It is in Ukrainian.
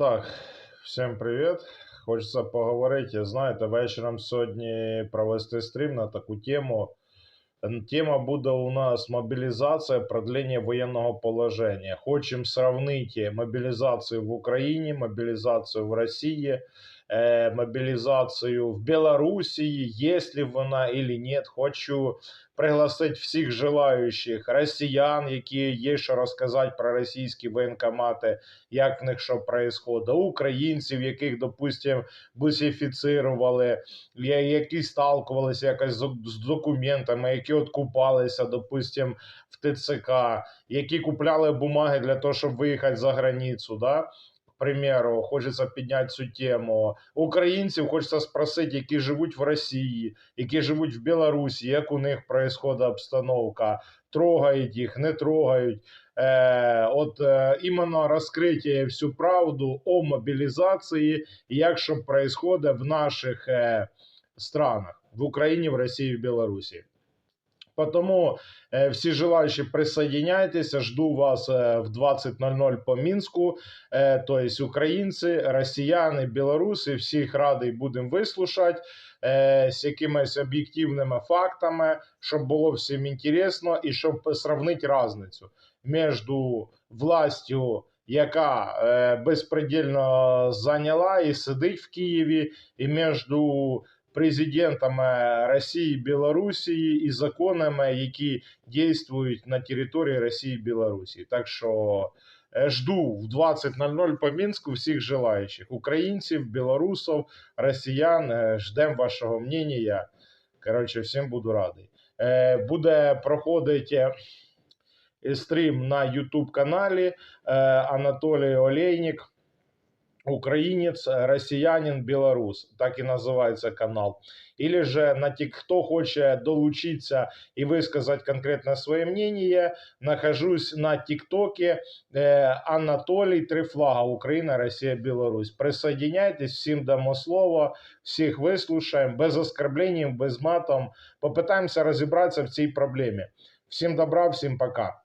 Так, всім привіт. Хочеться поговорити. Знаєте, вечором сьогодні провести стрім на таку тему. Тема буде у нас мобілізація, продлення воєнного положення. Хочемо сравнити мобілізацію в Україні, мобілізацію в Росії, е, мобілізацію в Білорусі, є ли вона или нет. Хочу пригласити всіх желаючих росіян, які є що розказати про російські воєнкомати, як в них що происходит, українців, яких, допустим, бусифіцирували, які сталкувалися якось з, документами, які откупалися, допустим, в ТЦК, які купляли бумаги для того, щоб виїхати за границю. Да? Примеру, хочеться підняти цю тему. Українців хочеться спросити, які живуть в Росії, які живуть в Білорусі, як у них происходить обстановка, трогають їх, не трогають. Е, от е, іменно розкриття всю правду о мобілізації, як що происходить в наших е, странах, в Україні, в Росії, в Білорусі. Потому е, всі желаючі присоединяйтеся, жду вас е, в 20.00 по Мінську. Е, тобто українці, росіяни, білоруси, всіх радий будемо вислушати е, з якимись об'єктивними фактами, щоб було всім інтересно і щоб сравнити різницю між властю, яка е, безпредельно зайняла і сидить в Києві, і між президентами Росії, Білорусі і законами, які дійствують на території Росії Білорусі. Так що е, жду в 20.00 по Мінську всіх желаючих українців, білорусів, росіян. Е, Ждемо вашого мнення. Коротше, всім буду радий. Е, Буде проходити е, стрім на YouTube каналі е, Анатолій Олейник. Українець, росіянин, білорус, так і називається канал. Или же на тік, хто хоче долучитися і висказати конкретно своє мнение, нахожусь на ТикТоке е, Анатолій Трифлага, Україна, Росія, Білорусь. Присоединяйтесь, всім дамо слово, всіх вислушаємо, без оскорблень, без матом. Попитаємося розібратися в цій проблемі. Всім добра, всім пока.